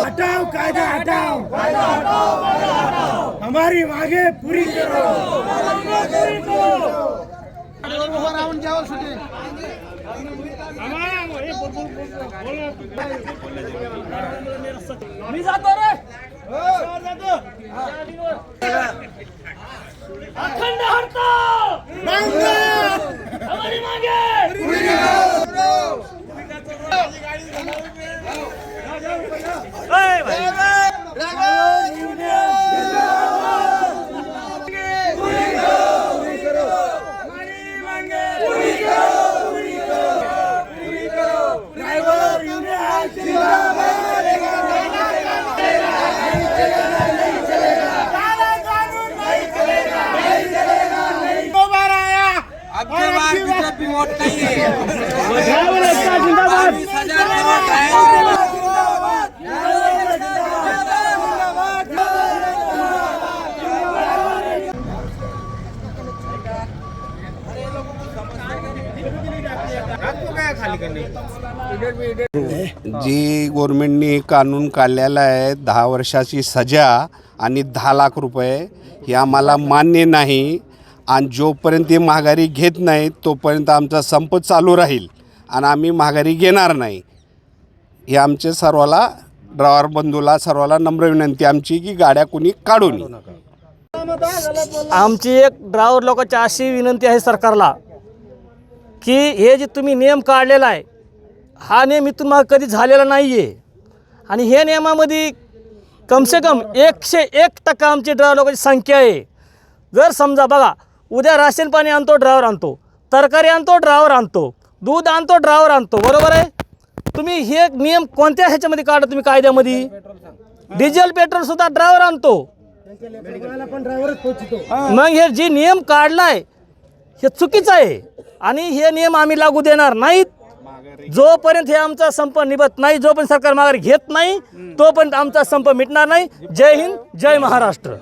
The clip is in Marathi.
हटाओ कायदा हटाओ हमारी मांगे पूरी करो मी जातो रे जातो ಅಖಂಡ ಹರ್ತಾ बीजेपी वोट नहीं है हजार वोट है जी गव्हर्मेंटनी कानून काढलेला आहे दहा वर्षाची सजा आणि दहा लाख रुपये हे आम्हाला मान्य नाही. आणि जोपर्यंत ते माघारी घेत नाही तोपर्यंत आमचा संप चालू राहील आणि आम्ही माघारी घेणार नाही. हे आमचे सर्वाला ड्रायव्हर बंधूला सर्वाला नम्र विनंती आमची की गाड्या कुणी काढू नये. आमची एक ड्रायव्हर लोकांची अशी विनंती आहे सरकारला की हे जे तुम्ही नियम काढलेला आहे हा नियम इथून मग कधी झालेला नाही आहे आणि हे नियमामध्ये कमसे कम एकशे एक टक्का आमची ड्रायव्हर लोकांची संख्या आहे. जर समजा बघा उद्या राशन पाणी आणतो ड्रायव्हर आणतो. तरकारी आणतो ड्रायव्हर आणतो. दूध आणतो ड्रायव्हर आणतो. बरोबर आहे? तुम्ही हे नियम कोणत्या ह्याच्यामध्ये काढा तुम्ही कायद्यामध्ये? डिझेल पेट्रोल सुद्धा ड्रायव्हर आणतो. मग हे जे नियम काढलाय हे चुकीचं आहे. आणि हे नियम आम्ही लागू देणार नाहीत. जोपर्यंत हे आमचा संप निभत नाही जोपर्यंत सरकार माघारी घेत नाही तोपर्यंत आमचा संप मिटणार नाही. जय हिंद जय महाराष्ट्र.